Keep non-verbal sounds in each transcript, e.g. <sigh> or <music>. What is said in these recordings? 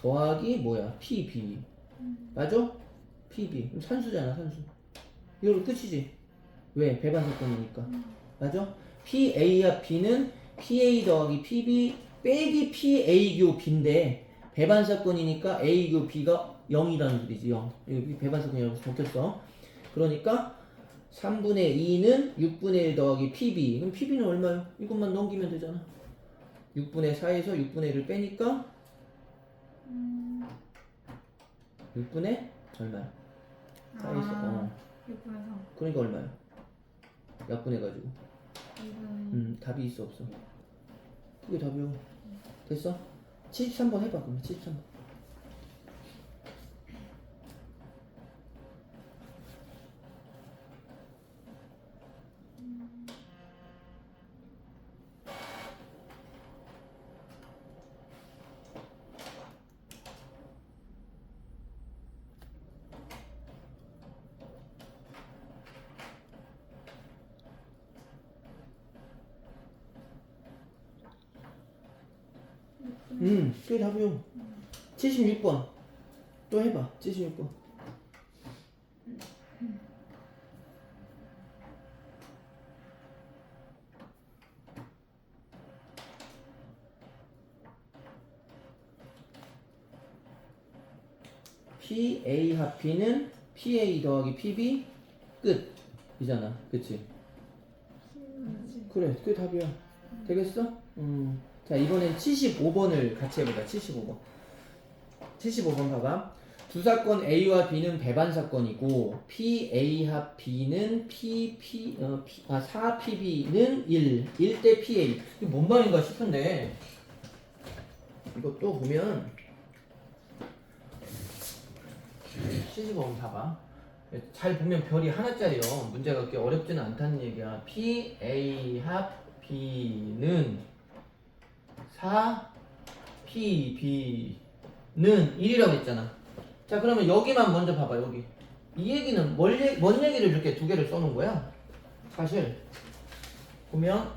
더하기 뭐야? PB. 맞아? PB. 그럼 산수잖아, 산수. 이걸로 끝이지. 왜? 배반 사건이니까. 맞아? PA와 B는 PA 더하기 PB 빼기 PA 교 B인데 배반 사건이니까 A 교 B가 0이라는 소리지 0. 여기 배반 사건이라고 적혔어. 그러니까 3분의 2는 6분의 1 더하기 PB. 그럼 PB는 얼마요? 이것만 넘기면 되잖아. 6분의 4에서 6분의 1을 빼니까 6분의 얼마야? 4에서 어. 6분의 3. 그러니까 얼마야? 약분해가지고. 2분의 음, 답이 있어 없어? 그게 답이요. 됐어? 73번 해봐 그럼 73번. 음, 그게 답이요. 76번. 또 해봐. 76번. PA 합비는 PA 더하기 PB 끝 이잖아 그치? 그래 그게 답이야 되겠어? 음. 자 이번엔 75번을 같이 해보자 75번. 75번 봐봐 두 사건 A와 B는 배반 사건이고 PA 합 B는 PP 어, P, 아 4PB는 1 1대 PA 이게 뭔 말인가 싶은데. 이것도 보면 75번 봐봐 잘 보면 별이 하나짜리요. 문제가 그렇게 어렵지는 않다는 얘기야. PA 합 B는 4 PB는 1이라고 했잖아. 자, 그러면 여기만 먼저 봐봐, 여기. 이 얘기는 뭘, 얘- 뭔 얘기를 이렇게 두 개를 써놓은 거야? 사실, 보면,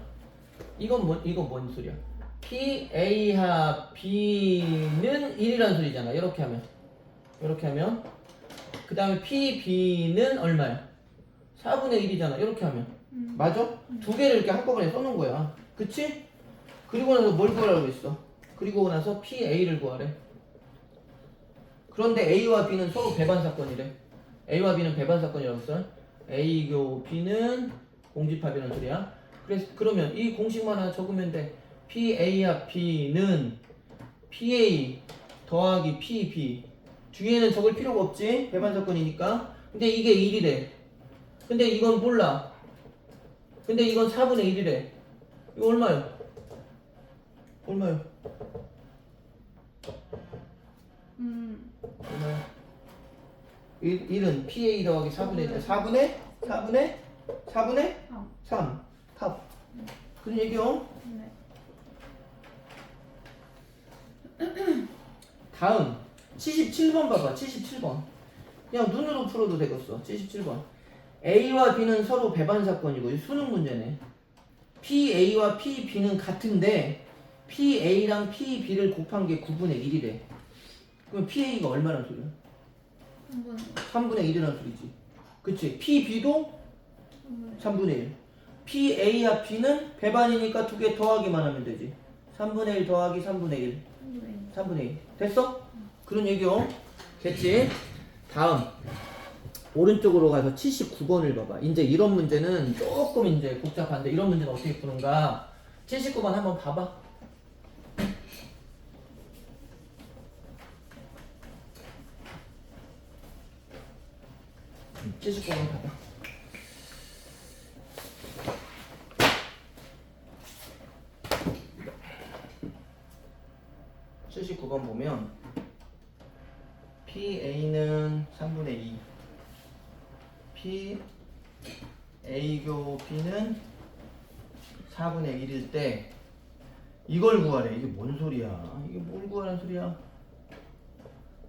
이건 뭐, 이건 뭔 소리야? PA 합 B는 1이라는 소리잖아. 이렇게 하면. 이렇게 하면. 그 다음에 PB는 얼마야? 4분의 1이잖아. 이렇게 하면. 맞아? 두 개를 이렇게 한꺼번에 써놓은 거야. 그치? 그리고 나서 뭘 구하라고 했어? 그리고 나서 PA를 구하래. 그런데 A와 B는 서로 배반 사건이래. A와 B는 배반 사건이라고 했어. A 교 B는 공집합이라는 소리야. 그래서 그러면 이 공식만 하나 적으면 돼. PA와 B는 PA 더하기 PB. 뒤에는 적을 필요가 없지. 배반 사건이니까. 근데 이게 1이래. 근데 이건 몰라. 근데 이건 4분의 1이래. 이거 얼마요? 얼마요? 음. 얼마요? 1, 1은 PA 더하기 4분의 4분의 4분의 4분의 3. 3 답. 그런 얘기요. 네. <clears throat> 다음 77번 봐봐. 77번. 그냥 눈으로 풀어도 되겠어. 77번. A와 B는 서로 배반 사건이고 이 수능 문제네. PA와 PB는 같은데 PA랑 PB를 곱한 게 9분의 1이래. 그럼 PA가 얼마나 소리야? 3분의 3분의 1이라는 소리지. 그치? PB도 3분의 1. PA와 B는 배반이니까 두 개 더하기만 하면 되지. 3분의 1 더하기 3분의 1. 3분의 3분의 1. 됐어? 그런 얘기요. 됐지? 다음. 오른쪽으로 가서 79번을 봐봐. 이제 이런 문제는 조금 이제 복잡한데 이런 문제는 어떻게 푸는가? 79번 한번 봐봐. 음, 79번 봐봐. (79번) 보면 PA는 3분의 2 P A교 B는 4분의 1일 때 이걸 구하래. 이게 뭔 소리야? 이게 뭘 구하라는 소리야?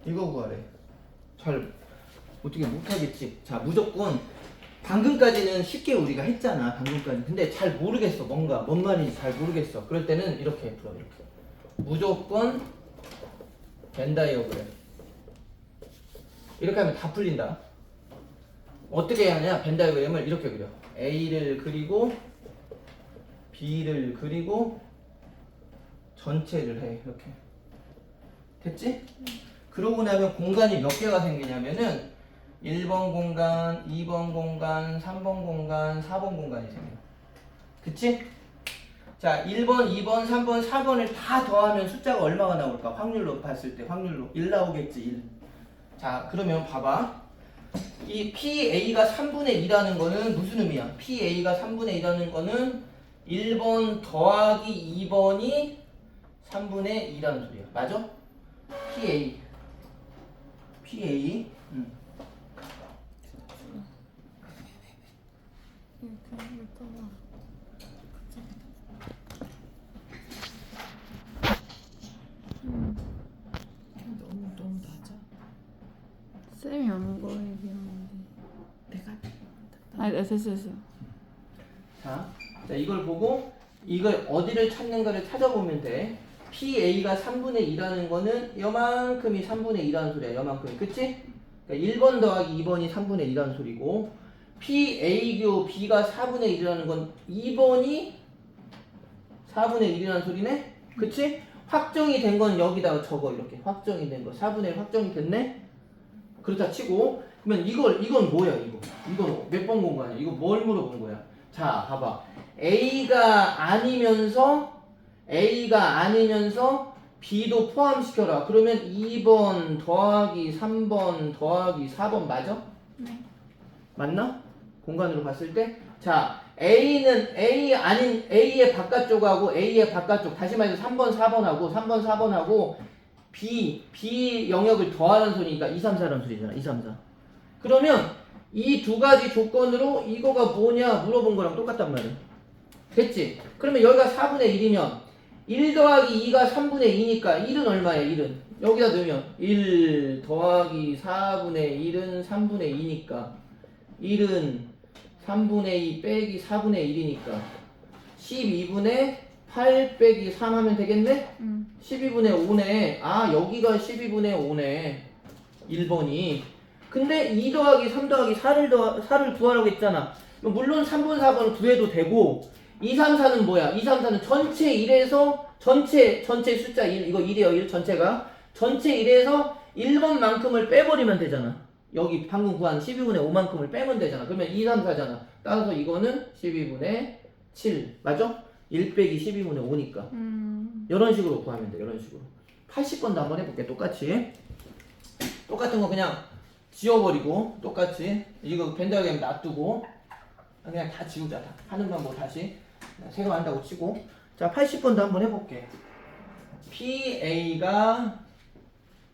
이거 구하래. 잘 어떻게 못하겠지? 자 무조건 방금까지는 쉽게 우리가 했잖아 방금까지. 근데 잘 모르겠어 뭔가. 뭔 말인지 잘 모르겠어. 그럴 때는 이렇게 풀어 이렇게. 무조건 벤 다이어그램. 이렇게 하면 다 풀린다. 어떻게 해야 하냐? 벤 다이어그램을 이렇게 그려. A를 그리고 B를 그리고 전체를 해 이렇게. 됐지? 그러고 나면 공간이 몇 개가 생기냐면은 1번 공간, 2번 공간, 3번 공간, 4번 공간이 생겨 그치? 자, 1번, 2번, 3번, 4번을 다 더하면 숫자가 얼마가 나올까? 확률로 봤을 때 확률로 1 나오겠지 1. 자, 그러면 봐봐. 이 PA가 3분의 2라는 거는 무슨 의미야? PA가 3분의 2라는 거는 1번 더하기 2번이 3분의 2라는 소리야. 맞아? PA. PA. 음. 이렇게 했잖아. 너무 너무 낮아. 쌤이 아는 거 얘기하는데. 내가 아, 됐어, 됐어. 자, 자 이걸 보고 이걸 어디를 찾는가를 찾아보면 돼. PA가 3분의 2라는 거는 요만큼이 3분의 2라는 소리야. 요만큼이. 그치? 그러니까 1번 더하기 2번이 3분의 2라는 소리고 PA교 B가 4분의 1이라는 건 2번이 4분의 1이라는 소리네? 그치? 확정이 된 건 여기다가 적어 이렇게 확정이 된 거 4분의 1 확정이 됐네? 그렇다 치고 그러면 이걸 이건 뭐야 이거 이건 몇 번 공간이야 이거 뭘 물어본 거야 자 봐봐 A가 아니면서 A가 아니면서 B도 포함시켜라 그러면 2번 더하기 3번 더하기 4번 맞아? 네. 맞나? 공간으로 봤을 때? 자, A는 A 아닌 A의 바깥쪽하고 A의 바깥쪽, 다시 말해서 3번, 4번하고 3번, 4번하고 B, B 영역을 더하는 소리니까 2, 3, 4라는 소리잖아. 2, 3, 4. 그러면 이 두 가지 조건으로 이거가 뭐냐 물어본 거랑 똑같단 말이야. 됐지? 그러면 여기가 4분의 1이면 1 더하기 2가 3분의 2니까 1은 얼마야? 1은 여기다 넣으면 1 더하기 4분의 1은 3분의 2니까 1은 3분의 2 빼기 4분의 1이니까 12분의 8 빼기 3 하면 되겠네? 응. 12분의 5네. 아, 여기가 12분의 5네. 1번이. 근데 2 더하기 3 더하기 4를 더, 4를 구하라고 했잖아. 물론 3분, 4번을 구해도 되고, 2, 3, 4는 뭐야? 2, 3, 4는 전체 1에서, 전체, 전체 숫자 1, 이거 1이에요, 1 전체가. 전체 1에서 1번만큼을 빼버리면 되잖아. 여기 방금 구한 12분의 5만큼을 빼면 되잖아. 그러면 2, 3, 4잖아. 따라서 이거는 12분의 7. 맞아? 1 빼기 12분의 5니까. 음. 이런 식으로 구하면 돼. 이런 식으로. 80번도 한번 해볼게. 똑같이. 똑같은 거 그냥 지워버리고 똑같이 이거 벤더그램 놔두고 그냥 다 지우자. 다. 하는 방법 다시 새로 한다고 치고 자 80번도 한번 해볼게. PA가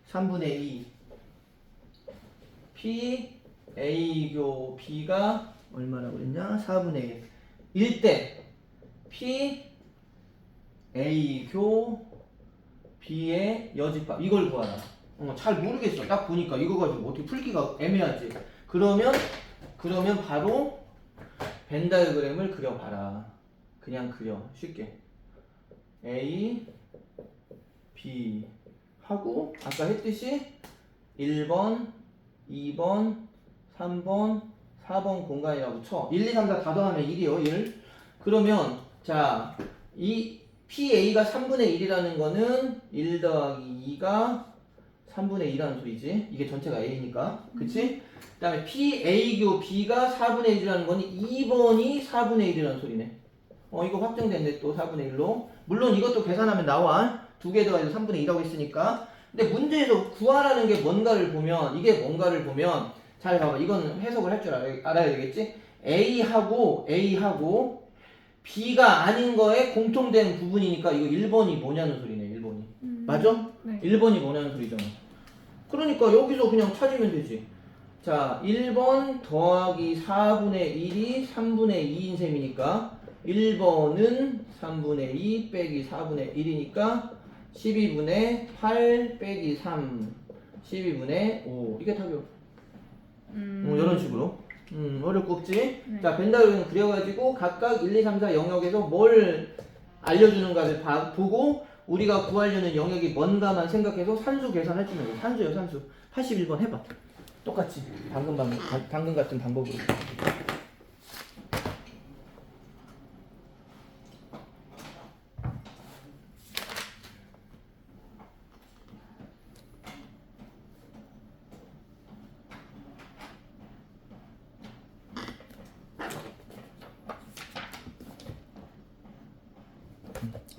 3분의 2 PA교 B가 얼마라고 그랬냐? 4분의 1 1대 P A교 B의 여집합 이걸 구하라. 어, 잘 모르겠어. 딱 보니까 이거 가지고 어떻게 풀기가 애매하지. 그러면 그러면 바로 벤 다이어그램을 그려봐라. 그냥 그려 쉽게. A, B 하고 아까 했듯이 1번, 2번, 3번, 4번 공간이라고 쳐. 1, 2, 3, 4 다 더하면 1이요. 1. 그러면 자, 이 PA가 3분의 1이라는 거는 1 더하기 2가 3분의 2라는 소리지. 이게 전체가 A니까. 그치? 그 다음에 PA교 B가 4분의 1이라는 거니 2번이 4분의 1이라는 소리네. 어, 이거 확정됐네. 또 4분의 1로. 물론 이것도 계산하면 나와. 두 개 더해서 3분의 2라고 했으니까. 근데 문제에서 구하라는 게 뭔가를 보면, 이게 뭔가를 보면, 잘 봐봐. 이건 해석을 할 줄 알아야 되겠지? A하고, A하고, B가 아닌 거에 공통된 부분이니까 이거 1번이 뭐냐는 소리네, 1번이. 음. 맞아? 네. 1번이 뭐냐는 소리잖아. 그러니까 여기서 그냥 찾으면 되지. 자, 1번 더하기 4분의 1이 3분의 2인 셈이니까 1번은 3분의 2 빼기 4분의 1이니까 12분의 8 빼기 3 12분의 5 이게 답이요. 음. 뭐 이런 식으로. 음, 어렵고 없지? 네. 자, 벤다그램 그려가지고 각각 1, 2, 3, 4 영역에서 뭘 알려주는가를 봐- 보고 우리가 구하려는 영역이 뭔가만 생각해서 산수 계산해 주면 돼. 산수요, 산수. 81번 해봐. 똑같이. 방금 방금 방- 방금 같은 방법으로.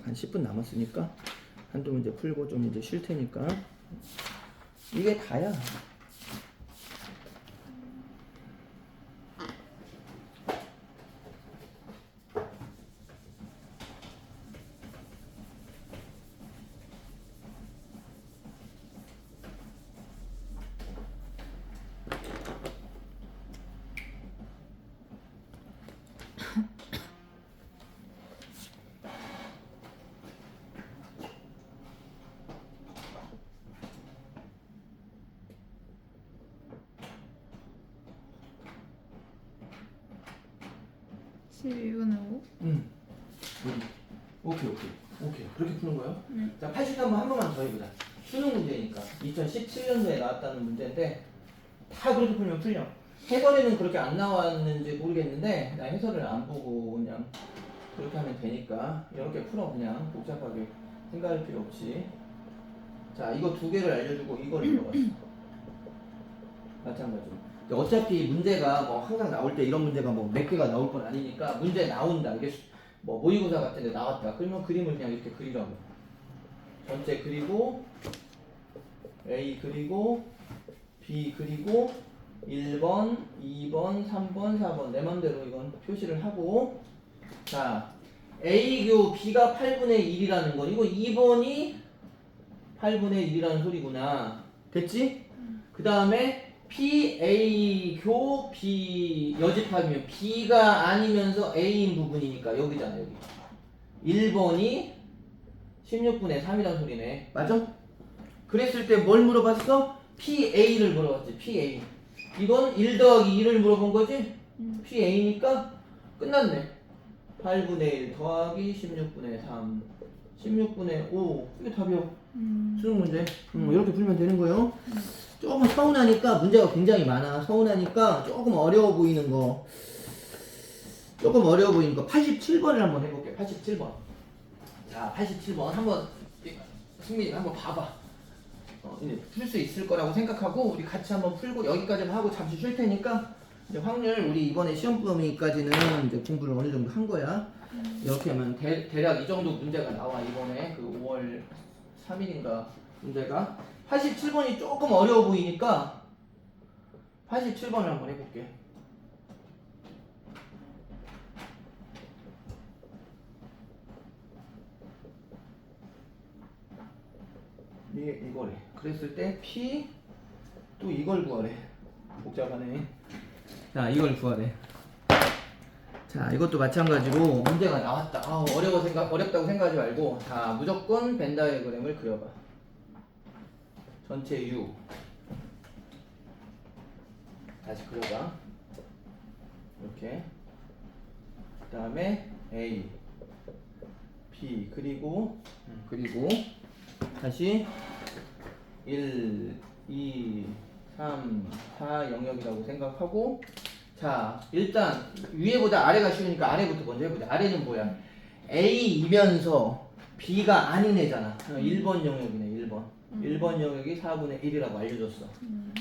한 10분 남았으니까 한두 문제 풀고 좀 이제 쉴 테니까 이게 다야. 십이 분의 오. 응. 오케이 오케이 오케이 그렇게 푸는 거예요? 네. 자 83번 한 번만 더 해보자. 수능 문제니까 2017년도에 나왔다는 문제인데 다 그렇게 풀면 풀려. 해설에는 그렇게 안 나왔는지 모르겠는데 나 해설을 안 보고 그냥 그렇게 하면 되니까 이렇게 풀어 그냥 복잡하게 생각할 필요 없이. 자 이거 두 개를 알려주고 이걸 물어봤어. 마찬가지로. 어차피 문제가 뭐 항상 나올 때 이런 문제가 뭐 몇 개가 나올 건 아니니까 문제 나온다. 이게 수- 뭐 모의고사 같은 데 나왔다. 그러면 그림을 그냥 이렇게 그리라고. 전체 그리고 A 그리고 B 그리고 1번, 2번, 3번, 4번 내 맘대로 이건 표시를 하고 자 A교 B가 8분의 1이라는 건 이거 2번이 8분의 1이라는 소리구나 됐지? 그 다음에 P, A, 교, B 여집합이면 B가 아니면서 A인 부분이니까 여기잖아 여기. 1번이 16분의 3이란 소리네. 맞아? 그랬을 때 뭘 물어봤어? PA를 물어봤지 PA 이건 1 더하기 2를 물어본 거지? 음. PA니까 끝났네. 8분의 1 더하기 16분의 3 16분의 5 이게 답이요 음. 수능 문제. 음, 이렇게 풀면 되는 거예요 조금 서운하니까 문제가 굉장히 많아. 서운하니까 조금 어려워 보이는 거. 조금 어려워 보이는 거. 87번을 한번 해볼게요. 87번. 자 87번. 한번 승민이 한번 봐봐. 어, 풀 수 있을 거라고 생각하고 우리 같이 한번 풀고 여기까지만 하고 잠시 쉴 테니까 이제 확률 우리 이번에 시험 범위까지는 이제 공부를 어느 정도 한 거야. 이렇게 하면 대, 대략 이 정도 문제가 나와. 이번에 그 5월 3일인가 문제가 87번이 조금 어려워 보이니까 87번을 한번 해볼게 이게 이거래. 그랬을 때 P 또 이걸 구하래. 복잡하네. 자 이걸 구하래. 자 이것도 마찬가지로 문제가 나왔다. 아, 어려워 생각 어렵다고 생각하지 말고 자 무조건 벤 다이어그램을 그려봐 전체 U 다시 그려봐. 이렇게. 그 다음에 A. B. 그리고 음, 그리고 다시 1 2 3 4 영역이라고 생각하고 자, 일단 위에보다 아래가 쉬우니까 아래부터 먼저 해보자. 아래는 뭐야? A이면서 B가 아닌 애잖아. 1번 영역이 네, 1번. 1번 영역이 4분의 1이라고 알려줬어.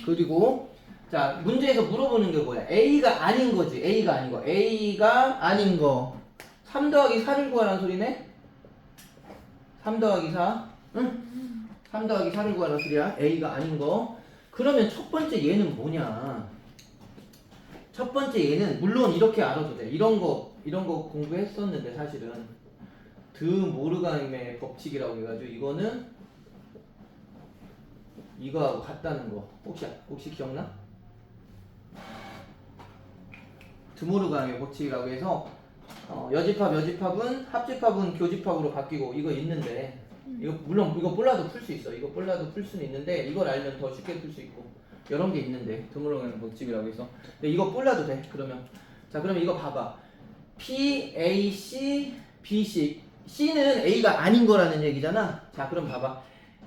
그리고 자, 문제에서 물어보는 게 뭐야? A가 아닌 거지. A가 아닌 거. A가 아닌 거. 3 더하기 4를 구하라는 소리네? 3 더하기 4? 응? 3 더하기 4를 구하라는 소리야. A가 아닌 거. 그러면 첫 번째 얘는 뭐냐? 첫 번째 얘는 물론 이렇게 알아도 돼. 이런 거 이런 거 공부했었는데 사실은 드 모르가임의 법칙이라고 해가지고 이거는 이거하고 같다는 거 혹시 혹시 기억나? 드모르가임의 법칙이라고 해서 어, 여집합 여집합은 합집합은 교집합으로 바뀌고 이거 있는데 이거 물론 이거 몰라도 풀 수 있어. 이거 몰라도 풀 수는 있는데 이걸 알면 더 쉽게 풀 수 있고 이런 게 있는데 드물어가는 법칙이라고 해서 근데 이거 몰라도 돼. 그러면 자 그러면 이거 봐봐. P A C B C C는 A가 아닌 거라는 얘기잖아. 자, 그럼 봐봐.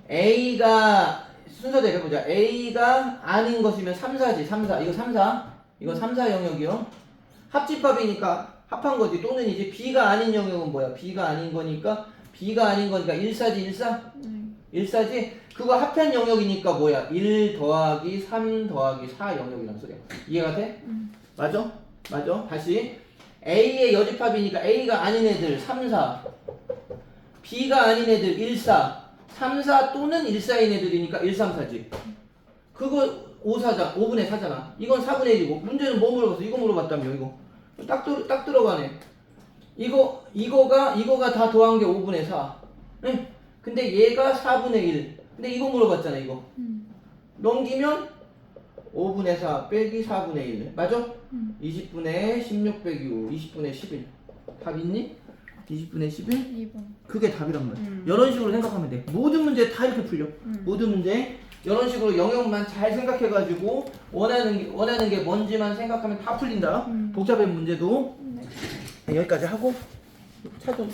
A가 순서대로 해보자. A가 아닌 것이면 3, 4지. 3, 4. 이거 3, 4. 이거 3, 4 영역이요. 합집합이니까 합한 거지. 또는 이제 B가 아닌 영역은 뭐야? B가 아닌 거니까 B가 아닌 거니까 1, 4지. 1, 4? 네. 1, 4지? 그거 합한 영역이니까 뭐야? 1 더하기 3 더하기 4 영역이란 소리야. 이해가 돼? 음. 맞아? 맞아? 다시 A의 여집합이니까 A가 아닌 애들 3, 4 B가 아닌 애들 1, 4 3, 4 또는 1, 4인 애들이니까 1, 3, 4지 그거 5, 4자, 5분의 4잖아 이건 4분의 1이고 문제는 뭐 물어봤어? 이거 물어봤다며 이거 딱, 들, 딱 들어가네 이거, 이거가 이거가 다 더한 게 5분의 4 응? 근데 얘가 4분의 1 근데 이거 물어봤잖아 이거 음. 넘기면 5분의 4 빼기 4분의 1 맞아? 음. 20분의 16 빼기 5 20분의 11 답 있니? 20분의 11? 2번. 그게 답이란 말이야 음. 이런 식으로 생각하면 돼 모든 문제 다 이렇게 풀려 음. 모든 문제 이런 식으로 영역만 잘 생각해가지고 원하는 게, 원하는 게 뭔지만 생각하면 다 풀린다 음. 복잡한 문제도 네. 네, 여기까지 하고 차 좀